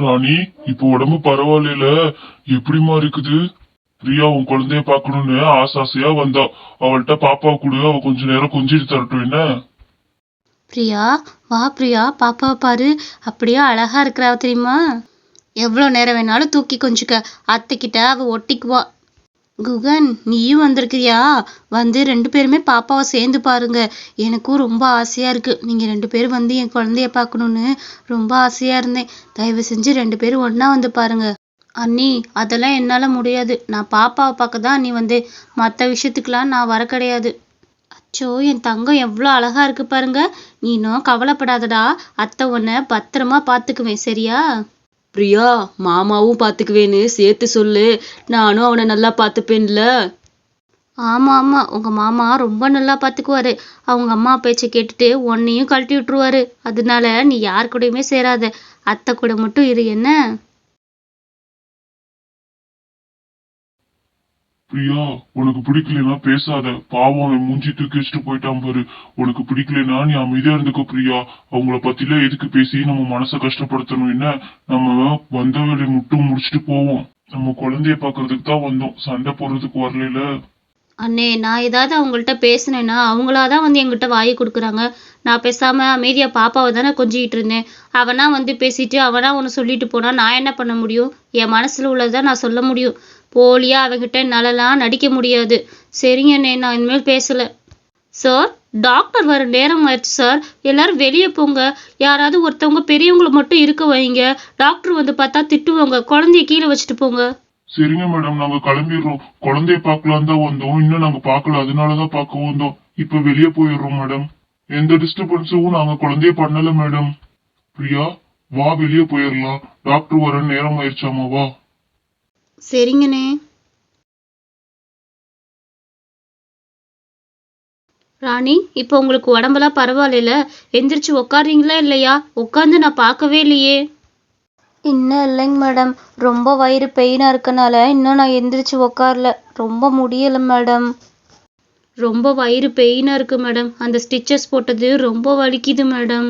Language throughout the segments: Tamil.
ராணி இப்போ உடம்பு பரவாயில்ல எப்படிமா இருக்குது? பிரியா உன் குழந்தைய பாக்கணும்னு ஆசை ஆசையா வந்தா. அவள்கிட்ட பாப்பா கொடு அவ கொஞ்ச நேரம் கொஞ்சிட்டு தரட்டும் என்ன? பிரியா வா பிரியா பாப்பா பாரு. அப்படியே அழகா இருக்கிறா தெரியுமா? எவ்வளோ நேரம் வேணாலும் தூக்கி கொஞ்சிக்க. அத்தைக்கிட்ட அவ ஒட்டிக்குவா. குகன் நீயும் வந்திருக்கிறியா? வந்து ரெண்டு பேருமே பாப்பாவை சேர்ந்து பாருங்க. எனக்கும் ரொம்ப ஆசையா இருக்கு. நீங்க ரெண்டு பேரும் வந்து என் குழந்தைய பார்க்கணும்னு ரொம்ப ஆசையா இருந்தேன். தயவு செஞ்சு ரெண்டு பேரும் ஒன்றா வந்து பாருங்க. அண்ணி அதெல்லாம் என்னால முடியாது. நான் பாப்பாவை பார்க்க தான் நீ வந்து. மற்ற விஷயத்துக்கெல்லாம் நான் வர கிடையாது. அச்சோ என் தங்கம் எவ்வளோ அழகா இருக்கு பாருங்க. நீனும் கவலைப்படாதடா. அத்தை உன்னை பத்திரமா பார்த்துக்குவேன் சரியா? பிரியா மாமாவும் பாத்துக்குவேன்னு சேர்த்து சொல்லு. நானும் அவனை நல்லா பாத்துப்பேன்ல. ஆமா ஆமா. உங்க மாமா ரொம்ப நல்லா பாத்துக்குவாரு. அவங்க அம்மா பேச்சை கேட்டுட்டு உன்னையும் கழட்டி விட்டுருவாரு. அதனால நீ யார் கூடயுமே சேராத. அத்தை கூட மட்டும் இரு என்ன? பிரியா உனக்கு பிடிக்கலனா பேசாத. பாவம் அவன் மூஞ்சி தூக்கி வச்சுட்டு போயிட்டான் பாரு. உனக்கு பிடிக்கலனா நீ அமைதியா இருந்துக்கோ பிரியா. அவங்கள பத்தில எதுக்கு பேசி நம்ம மனசை கஷ்டப்படுத்தணும் என்ன? நம்ம வந்த வேலை முட்டும் முடிச்சுட்டு போவோம். நம்ம குழந்தைய பாக்குறதுக்கு தான் வந்தோம். சண்டை போடுறதுக்கு வரல அண்ணே நான் ஏதாவது அவங்கள்ட்ட பேசினேன்னா அவங்களாதான் வந்து என்கிட்ட வாயை கொடுக்குறாங்க. நான் பேசாம அமைதியா பாப்பாவை தானே கொஞ்சிக்கிட்டு இருந்தேன். அவனா வந்து பேசிட்டு அவனா ஒன்று சொல்லிட்டு போனா நான் என்ன பண்ண முடியும்? என் மனசுல உள்ளதை நான் சொல்ல முடியும். போலியா அவகிட்ட என்னாலலாம் நடிக்க முடியாது. சரிங்க அண்ணே நான் இனிமேல் பேசல. சார் டாக்டர் வர நேரம் ஆயிடுச்சு சார் எல்லாரும் வெளியே போங்க. யாராவது ஒருத்தவங்க பெரியவங்களை மட்டும் இருக்க வைங்க. டாக்டர் வந்து பார்த்தா திட்டுவாங்க. குழந்தைய கீழே வச்சுட்டு போங்க. சரிங்க மேடம் நாங்க கிளம்பிடுறோம். குழந்தைய பார்க்கலாம் தான் வந்தோம். இன்னும் நாங்க பார்க்கல. அதனாலதான் பார்க்க வந்தோம். இப்ப வெளியே போயிடுறோம் மேடம் எந்த டிஸ்டர்பன்ஸும் நாங்க குழந்தைய பண்ணல மேடம் பிரியா வா வெளியே போயிடலாம். டாக்டர் வர நேரம் ஆயிடுச்சாமா வா. சரிங்கண்ணே. ராணி இப்போ உங்களுக்கு உடம்பெல்லாம் பரவாயில்லைல? எந்திரிச்சு உக்காறீங்களா இல்லையா? உட்காந்து நான் பார்க்கவே இல்லையே. இன்னும் இல்லைங்க மேடம். ரொம்ப வயிறு பெயினாக இருக்கனால இன்னும் நான் எந்திரிச்சு உக்காரல ரொம்ப முடியல மேடம். ரொம்ப வயிறு பெயினாக இருக்கு மேடம். அந்த ஸ்டிச்சஸ் போட்டது ரொம்ப வலிக்குது மேடம்.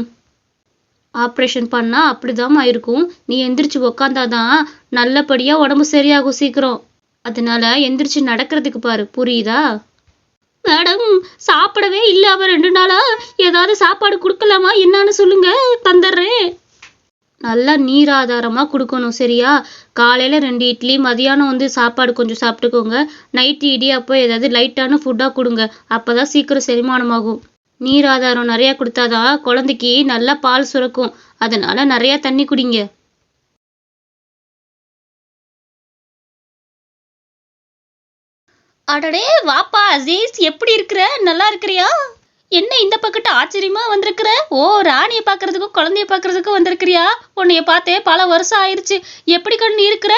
ஆப்ரேஷன் பண்ணால் அப்படிதாம்மா இருக்கும். நீ எந்திரிச்சு உக்காந்தாதான் நல்லபடியாக உடம்பு சரியாகும் சீக்கிரம். அதனால எந்திரிச்சு நடக்கிறதுக்கு பாரு. புரியுதா? மேடம் சாப்பிடவே இல்லை அவன் ரெண்டு நாளா ஏதாவது சாப்பாடு கொடுக்கலாமா? என்னன்னு சொல்லுங்க. தந்துடுறேன். நல்லா நீர் ஆதாரமாக கொடுக்கணும் சரியா? காலையில ரெண்டு இட்லி மதியானம் வந்து சாப்பாடு கொஞ்சம் சாப்பிட்டுக்கோங்க. நைட்டு இடியாப்போ ஏதாவது லைட்டான ஃபுட்டா கொடுங்க. அப்பதான் சீக்கிரம் செரிமானமாகும். நீர் ஆதாரம் நிறைய கொடுத்தாதான் குழந்தைக்கு நல்லா பால் சுரக்கும். அதனால நிறைய தண்ணி குடிங்க. அடடே வாப்பா அசீஸ் எப்படி இருக்கிற? நல்லா இருக்கிறியா? என்ன இந்த பக்கத்து ஆச்சரியமா வந்திருக்கிற? ஓ ராணியை பார்க்கறதுக்கும் குழந்தைய பார்க்கறதுக்கும் வந்திருக்கிறியா? உன்னைய பார்த்தே பல வருஷம் ஆயிருச்சு. எப்படி கண்ணு இருக்கிற?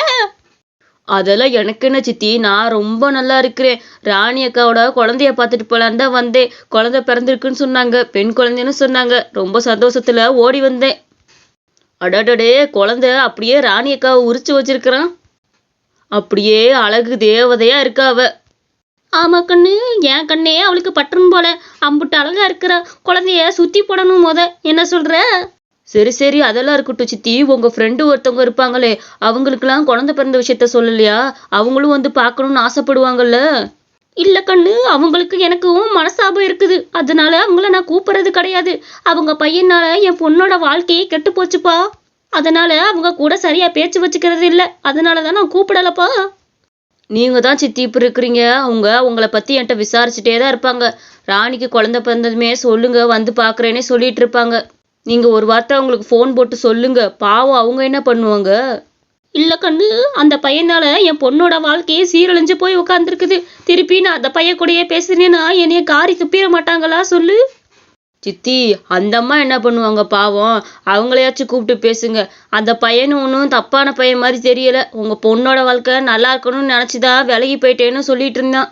அதெல்லாம் எனக்கு என்ன சித்தி. நான் ரொம்ப நல்லா இருக்கிறேன். ராணி அக்காவோட குழந்தைய பார்த்துட்டு போலான்னு தான் வந்தேன். குழந்தை பிறந்திருக்குன்னு சொன்னாங்க. பெண் குழந்தைன்னு சொன்னாங்க. ரொம்ப சந்தோஷத்துல ஓடி வந்தேன். அடடடே குழந்தை அப்படியே ராணி அக்காவை உரிச்சு வச்சிருக்கிறான். அப்படியே அழகு தேவதையா இருக்கா அவ. ஆமா கண்ணு என் கண்ணே அவளுக்கு பட்டுரும் போல. அம்புட்டு அழகா இருக்கிற. குழந்தைய சுத்தி போடணும் முத. என்ன சொல்ற? சரி சரி அதெல்லாம் இருக்கட்டும் சித்தி. உங்க ஃப்ரெண்டு ஒருத்தவங்க இருப்பாங்களே அவங்களுக்கெல்லாம் குழந்தை பிறந்த விஷயத்த சொல்லலையா? அவங்களும் வந்து பார்க்கணும்னு ஆசைப்படுவாங்கல்ல? இல்ல கண்ணு அவங்களுக்கு எனக்கும் மனசாபம் இருக்குது. அதனால அவங்கள நான் கூப்பிடுறது கிடையாது. அவங்க பையனால என் பொண்ணோட வாழ்க்கையே கெட்டு போச்சுப்பா. அதனால அவங்க கூட சரியா பேச்சு வச்சுக்கிறது இல்ல. அதனாலதான் நான் கூப்பிடலப்பா. நீங்க தான் சித்தி இப்ப இருக்கிறீங்க. அவங்க உங்களை பத்தி என்கிட்ட விசாரிச்சுட்டே தான் இருப்பாங்க. ராணிக்கு குழந்தை பிறந்ததுமே சொல்லுங்க வந்து பாக்குறேன்னே சொல்லிட்டு இருப்பாங்க. நீங்க ஒரு வார்த்தை அவங்களுக்கு ஃபோன் போட்டு சொல்லுங்க. பாவம் அவங்க என்ன பண்ணுவாங்க? இல்லை கண்ணு அந்த பையனால என் பொண்ணோட வாழ்க்கையே சீரழிஞ்சு போய் உட்காந்துருக்குது திருப்பி நான் அந்த பையன் கூடயே பேசுனேன்னா என்னைய காரி துப்பிட மாட்டாங்களா சொல்லு? சித்தி அந்த அம்மா என்ன பண்ணுவாங்க பாவம்? அவங்களையாச்சும் கூப்பிட்டு பேசுங்க. அந்த பையனும் ஒன்றும் தப்பான பையன் மாதிரி தெரியல. உங்க பொண்ணோட வாழ்க்கை நல்லா இருக்கணும்னு நினச்சிதான் விலகி போயிட்டேன்னு சொல்லிட்டு இருந்தான்.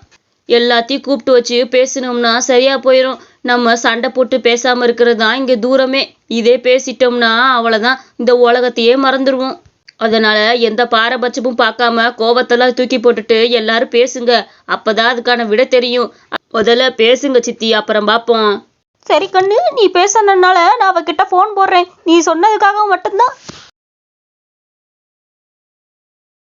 எல்லாத்தையும் கூப்பிட்டு வச்சு பேசினோம்னா சரியா போயிடும் நம்ம சண்டை போட்டு பேசாம இருக்கிறது தான் இங்க தூரமே. இதே பேசிட்டோம்னா அவ்வளவுதான். இந்த உலகத்தையே மறந்துடுவோம் அதனால எந்த பாரபட்சமும் பார்க்காம கோவத்தெல்லாம் தூக்கி போட்டுட்டு எல்லாரும் பேசுங்க. அப்பதான் அதுக்கான விட தெரியும். முதல்ல பேசுங்க சித்தி அப்புறம் பார்ப்போம். சரி கண்ணு நீ பேசுனதுனால நான் அவகிட்ட ஃபோன் போடுறேன். நீ சொன்னதுக்காக மட்டும்தான்.